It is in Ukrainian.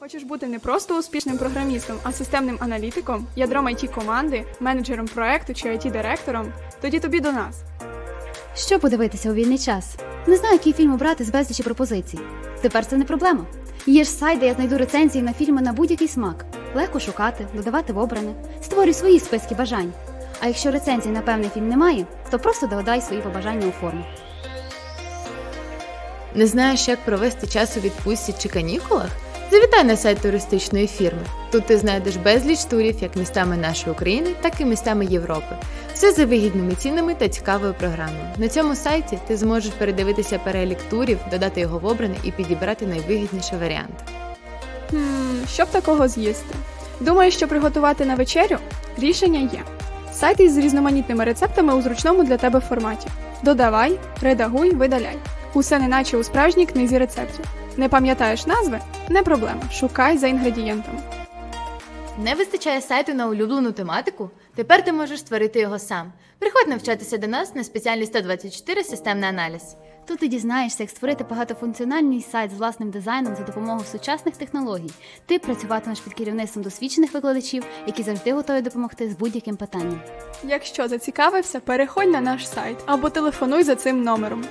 Хочеш бути не просто успішним програмістом, а системним аналітиком, ядром it команди, менеджером проекту чи it директором Тоді тобі до нас. Що подивитися у вільний час? Не знаю, який фільм обрати з безлічі пропозицій. Тепер це не проблема. Є ж сайт, де я знайду рецензії на фільми на будь-який смак. Легко шукати, додавати в обране, створюй свої списки бажань. А якщо рецензій на певний фільм немає, то просто додай свої побажання у форму. Не знаєш, як провести час у відпустці чи канікулах? Завітай на сайт туристичної фірми. Тут ти знайдеш безліч турів як містами нашої України, так і містами Європи. Все за вигідними цінами та цікавою програмою. На цьому сайті ти зможеш передивитися перелік турів, додати його в обране і підібрати найвигідніший варіант. Хм, б такого з'їсти? Думаю, що приготувати на вечерю? Рішення є. Сайт із різноманітними рецептами у зручному для тебе форматі. Додавай, редагуй, видаляй. Усе неначе у справжній книзі рецептів. Не пам'ятаєш назви? Не проблема. Шукай за інгредієнтами. Не вистачає сайту на улюблену тематику? Тепер ти можеш створити його сам. Приходь навчатися до нас на спеціальність 124 системний аналіз. Тут ти дізнаєшся, як створити багатофункціональний сайт з власним дизайном за допомогою сучасних технологій. Ти працюватимеш під керівництвом досвідчених викладачів, які завжди готові допомогти з будь-яким питанням. Якщо зацікавився, переходь на наш сайт або телефонуй за цим номером.